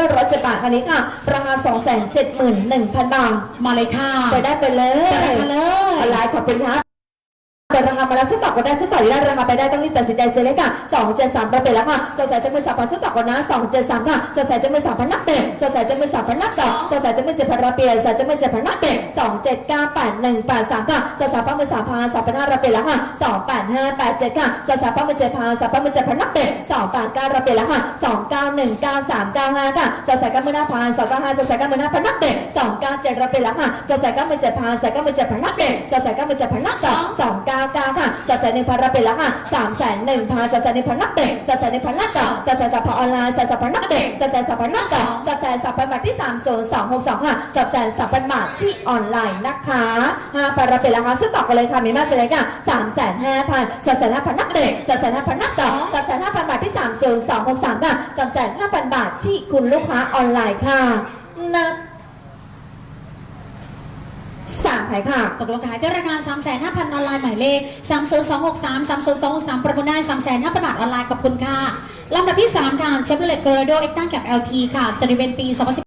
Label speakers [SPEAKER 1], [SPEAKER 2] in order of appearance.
[SPEAKER 1] ก็ร้อยเจ็ดบาทคันนี้ค่ะ ราคาสองแสนเจ็ดหมื่นหนึ่งพันบาท
[SPEAKER 2] มาเลยค่ะ
[SPEAKER 1] ไปได้ไปเลย
[SPEAKER 2] ไปได้ไปเลย
[SPEAKER 1] ออนไลน์ขอบคุณครับเปิดราคามาแล้วซื้อต่อก็ได้ซื้อต่ออยู่ได้ราคาไปได้ต้องรีบตัดสินใจซื้อเลยค่ะสองเจ็ดสามเราไปแล้วค่ะสดใสจะมือสามพันซื้อต่อก่อนนะสองเจ็ดสามค่ะสดใสจะมือสามพันนับเตะสดใสจะมือสามพันนับสองสดใสจะมือเจ็ดพันรับเปลี่ยนสดใสจะมือเจ็ดพันนับเตะสองเจ็ดเก้าแปดหนึ่งแปดสามค่ะสดใสป้ามือสามพันสามพันห้ารับเปลี่ยนแล้วค่ะสองแปดห้าแปดเจ็ดค่ะสดใสป้ามือเจ็ดพันสามป้ามือเจ็ดพันนับเตะสองแปดเก้ารับเปลี่ยนแล้วค่ะสองเก้า หนึ่งเก้าสามเก้าห้าค่ะสดใสเก้ามือหน้าพันสองเก้าห้าสดใสเก้ามือหน้าพันนับเตะสองเก้าเจ็ดรับเปแล้วค่ะสดใสเก้ามือเจ็ดพันสดใสเก้ามือเจ็ดพันนับเตะสดใสเก้ามือเจ็ดพันนับสองสองเก้าเก้าค่ะสดใสหนึ่งพันรับเปแล้วค่ะสามแสนหนึ่งพันสดใสหนึ่งพันนับเตะสดใสหนึ่งพันนับสองสดใสสับพอออนไลน์สดใสสับพอนับเตะสดใสสับพอนับสองสดใสสับพอบาทที่สามศูนย์สองหกสองค่ะสดใสสับพบาทที่ออนไลน์นะคะห้าพันรับเปแล้วค่ะซื้อต่อกันเลยค่ะมีมากเลยค่ะสามแสนห้าพันสสห้าพันนับเตะสสห้าพันนับสองสสห้าพัน บาทที่สามศูนย์สองหกสามค่ะสามแสนห้าพันบาทที่คุณลูกค้าออนไลน์ค่ะนับสามขายค่ะ
[SPEAKER 2] ตกลงขายด้วยราคา 3 5 0 0 0ออนไลน์หมายเลข3 0 2 6 3 3 0 2 6 3ประมูลได้ 3 5 0 0 0บาทออนไลน์ขอบคุณค่ะลำดับที่ 3 ค่ะเชฟเลตโกลโดเอ็กต้าแคป LT ค่ะจะได้เป็นปี2010